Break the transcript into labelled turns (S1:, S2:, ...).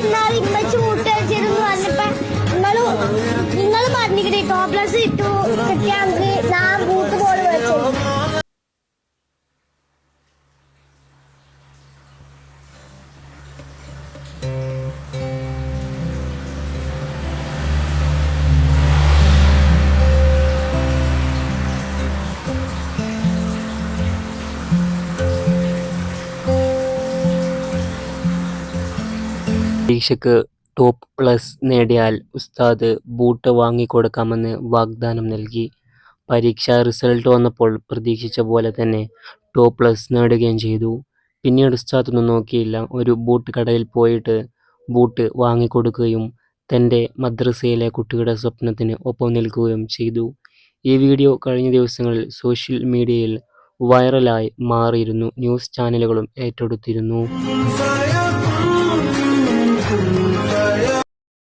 S1: ഇന്നാൾ ഇമ്മച്ച് കൂട്ടുകാരിച്ചിരുന്നു പറഞ്ഞപ്പോ നിങ്ങൾ നിങ്ങൾ പറഞ്ഞിട്ട് ടോപ്പ് ഇട്ടു കിട്ടിയാണെങ്കിൽ
S2: പരീക്ഷയ്ക്ക് ടോപ്പ് പ്ലസ് നേടിയാൽ ഉസ്താദ് ബൂട്ട് വാങ്ങിക്കൊടുക്കാമെന്ന് വാഗ്ദാനം നൽകി. പരീക്ഷാ റിസൾട്ട് വന്നപ്പോൾ പ്രതീക്ഷിച്ച പോലെ തന്നെ ടോപ്പ് പ്ലസ് നേടുകയും ചെയ്തു. പിന്നീട് ഉസ്താദ് ഒന്നും നോക്കിയില്ല ഒരു ബൂട്ട് കടയിൽ പോയിട്ട് ബൂട്ട് വാങ്ങിക്കൊടുക്കുകയും തന്റെ മദ്രസയിലെ കുട്ടിയുടെ സ്വപ്നത്തിന് ഒപ്പം നിൽക്കുകയും ചെയ്തു. ഈ വീഡിയോ കഴിഞ്ഞ ദിവസങ്ങളിൽ സോഷ്യൽ മീഡിയയിൽ വൈറലായി മാറിയിരുന്നു. ന്യൂസ് ചാനലുകളും ഏറ്റെടുത്തിരുന്നു.